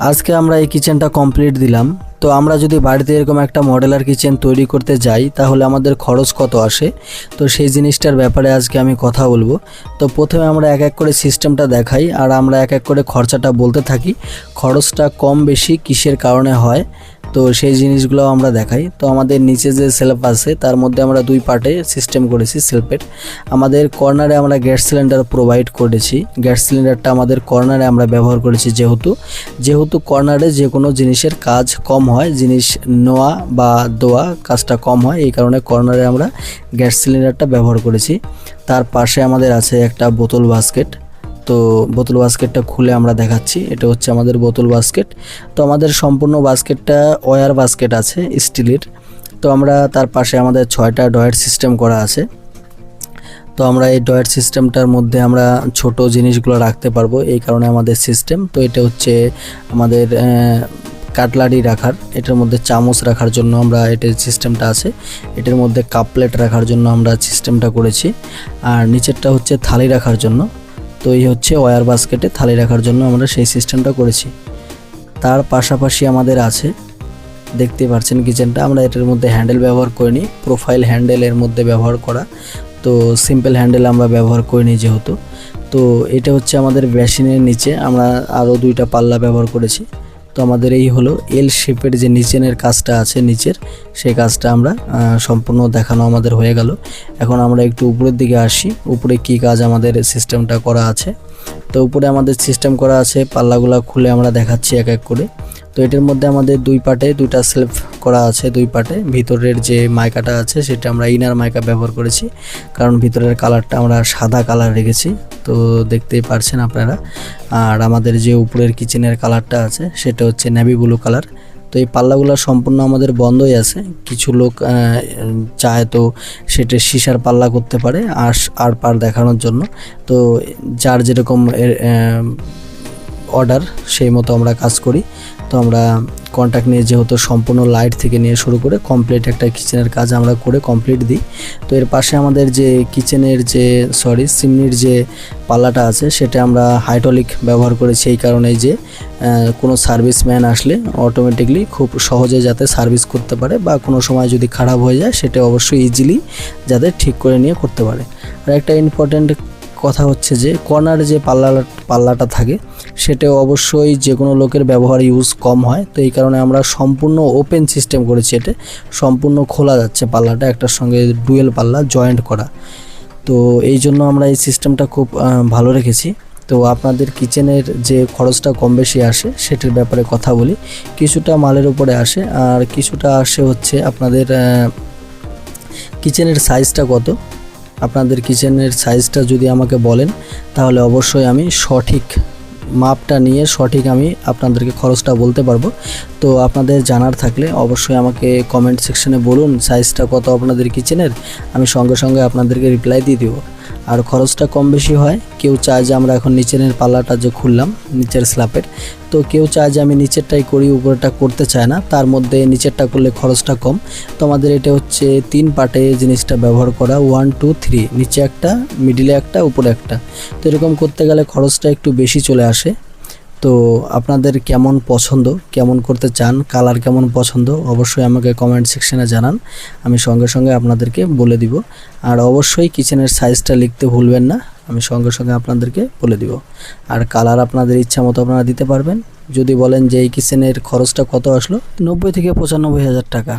আজকে আমরা এই কিচেনটা কমপ্লিট দিলাম। তো আমরা যদি বাড়িতে এরকম একটা মডেলার কিচেন তৈরি করতে যাই, তাহলে আমাদের খরচ কত আসে? তো সেই জিনিসটার ব্যাপারে আজকে আমি কথা বলব। তো প্রথমে আমরা এক এক করে সিস্টেমটা দেখাই, আর আমরা এক এক করে খরচাটা বলতে থাকি। খরচটা কম বেশি কিসের কারণে হয়? তো সেই জিনিসগুলো আমরা দেখাই। তো আমাদের নিচে যে সেলফ আছে, তার মধ্যে আমরা দুই পার্টে সিস্টেম করেছি সেলফের আমাদের কর্নারে আমরা গ্যাস সিলিন্ডার প্রোভাইড করেছি। গ্যাস সিলিন্ডারটা আমাদের কর্নারে আমরা ব্যবহার করেছি যেহেতু। যেহেতু কর্নারে যে কোনো জিনিসের কাজ কম হয়, জিনিস নেওয়া বা দেওয়া কাজটা কম হয়, এই কারণে কর্নারে আমরা গ্যাস সিলিন্ডারটা ব্যবহার করেছি। তার পাশে আমাদের আছে একটা বোতল বাস্কেট তো বোতল বাস্কেটটা খুলে আমরা দেখাচ্ছি। এটা হচ্ছে আমাদের বোতল বাস্কেট। তো আমাদের সম্পূর্ণ বাস্কেটটা ওয়ার বাস্কেট আছে, স্টিলের। তো আমরা তার পাশে আমাদের ছয়টা ডয়ের সিস্টেম করা আছে। তো আমরা এই ডয়ের সিস্টেমটার মধ্যে আমরা ছোট জিনিসগুলো রাখতে পারব এই কারণে আমাদের সিস্টেম। তো এটা হচ্ছে আমাদের কাটলারি রাখার, এটার মধ্যে চামচ রাখার জন্য আমরা এটার সিস্টেমটা আছে। এটার মধ্যে কাপ প্লেট রাখার জন্য আমরা সিস্টেমটা করেছি। আর নিচেরটা হচ্ছে থালি রাখার জন্য। তো এই হচ্ছে ওয়ার বাস্কেটে থালি রাখার জন্য আমরা সেই সিস্টেমটা করেছি। তার পাশাপাশি আমাদের আছে, দেখতে পাচ্ছেন কিচেনটা আমরা এটার মধ্যে হ্যান্ডেল ব্যবহার করিনি প্রোফাইল হ্যান্ডেল এর মধ্যে ব্যবহার করা। তো সিম্পল হ্যান্ডেল আমরা ব্যবহার করিনি যেহেতু। তো এটা হচ্ছে আমাদের বেসিনের নিচে, আমরা আরও দুইটা পাল্লা ব্যবহার করেছি। তো আমাদের এই হলো এল শেপের যে নিচেনের কাজটা আছে, নিচের, সেই কাজটা আমরা সম্পূর্ণ দেখানো আমাদের হয়ে গেল। এখন আমরা একটু উপরের দিকে আসি। উপরে কি কাজ আমাদের সিস্টেমটা করা আছে? তো উপরে আমাদের সিস্টেম করা আছে, পাল্লাগুলো খুলে আমরা দেখাচ্ছি এক এক করে। তো এটার মধ্যে আমাদের দুই পার্টে দুইটা সেলফ করা আছে, দুই পার্টে ভিতরের যে মাইকাটা আছে, সেটা আমরা ইনার মাইকা ব্যবহার করেছি। কারণ ভিতরের কালারটা আমরা সাদা কালার রেখেছি। তো দেখতেই পারছেন আপনারা। আর আমাদের যে উপরের কিচেনের কালারটা আছে, সেটা হচ্ছে নেভি ব্লু কালার তো এই পাল্লাগুলো সম্পূর্ণ আমাদের বন্ধই আছে। কিছু লোক চায় তো সেটা সিসার পাল্লা করতে পারে আর আর পার দেখানোর জন্য। তো যার যেরকম অর্ডার সেই মতো আমরা কাজ করি। তো আমরা কন্ট্যাক্ট নিয়ে যেহেতু সম্পূর্ণ লাইট থেকে নিয়ে শুরু করে কমপ্লিট একটা কিচেনের কাজ আমরা করে কমপ্লিট দিই। তো এর পাশে আমাদের যে কিচেনের যে সরি সিমনির যে পাল্লাটা আছে সেটা আমরা হাইড্রোলিক ব্যবহার করেছি এই কারণে যে কোনো সার্ভিসম্যান আসলে অটোমেটিকলি খুব সহজে যাতে সার্ভিস করতে পারে বা কোনো সময় যদি খারাপ হয়ে যায় সেটা অবশ্যই ইজিলি যাতে ঠিক করে নিয়ে করতে পারে। আর একটা ইম্পর্ট্যান্ট কথা হচ্ছে যে কর্নার যে পাল্লা পাল্লাটা থাকে সেটাও অবশ্যই যে কোনো লোকের ব্যবহার ইউজ কম হয়। তো এই কারণে আমরা সম্পূর্ণ ওপেন সিস্টেম করেছি এটা। সম্পূর্ণ খোলা যাচ্ছে পাল্লাটা, একটার সঙ্গে ডুয়েল পাল্লা জয়েন্ট করা। তো এই জন্য আমরা এই সিস্টেমটা খুব ভালো রেখেছি। তো আপনাদের কিচেনের যে খরচটা কম বেশি আসে, সেটার ব্যাপারে কথা বলি। কিছুটা মালের উপরে আসে, আর কিছুটা আসে হচ্ছে আপনাদের কিচেনের সাইজটা কত? আপনাদের কিচেনের সাইজটা যদি আমাকে বলেন, তাহলে অবশ্যই আমি সঠিক মাপটা নিয়ে সঠিক আমি আপনাদেরকে খরচটা বলতে পারব। তো আপনাদের জানার থাকলে অবশ্যই আমাকে কমেন্ট সেকশনে বলুন সাইজটা কত আপনাদের কিচেনের আমি সঙ্গে সঙ্গে আপনাদেরকে রিপ্লাই দিয়ে দিব। আর খরচটা কম বেশি হয়। কেউ চায় যে আমরা এখন নিচের পাল্লাটা যে খুললাম, নিচের স্ল্যাপের, তো কেউ চায় যে আমি নিচেরটাই করি, উপরেটা করতে চায় না। তার মধ্যে নিচেরটা করলে খরচটা কম। তো আমাদের এটা হচ্ছে তিন পার্টে জিনিসটা ব্যবহার করা ওয়ান টু থ্রি নিচে একটা মিডিলে একটা, উপরে একটা। তো এরকম করতে গেলে খরচটা একটু বেশি চলে আসে। তো আপনাদের কেমন পছন্দ, কেমন করতে চান, কালার কেমন পছন্দ, অবশ্যই আমাকে কমেন্ট সেকশনে জানান। আমি সঙ্গে সঙ্গে আপনাদেরকে বলে দিব। আর অবশ্যই কিচেনের সাইজটা লিখতে ভুলবেন না, আমি সঙ্গে সঙ্গে আপনাদেরকে বলে দিব। আর কালার আপনাদের ইচ্ছা মতো আপনারা দিতে পারবেন। যদি বলেন যে এই কিচেনের খরচটা কত আসলো, নব্বই থেকে পঁচানব্বই হাজার টাকা।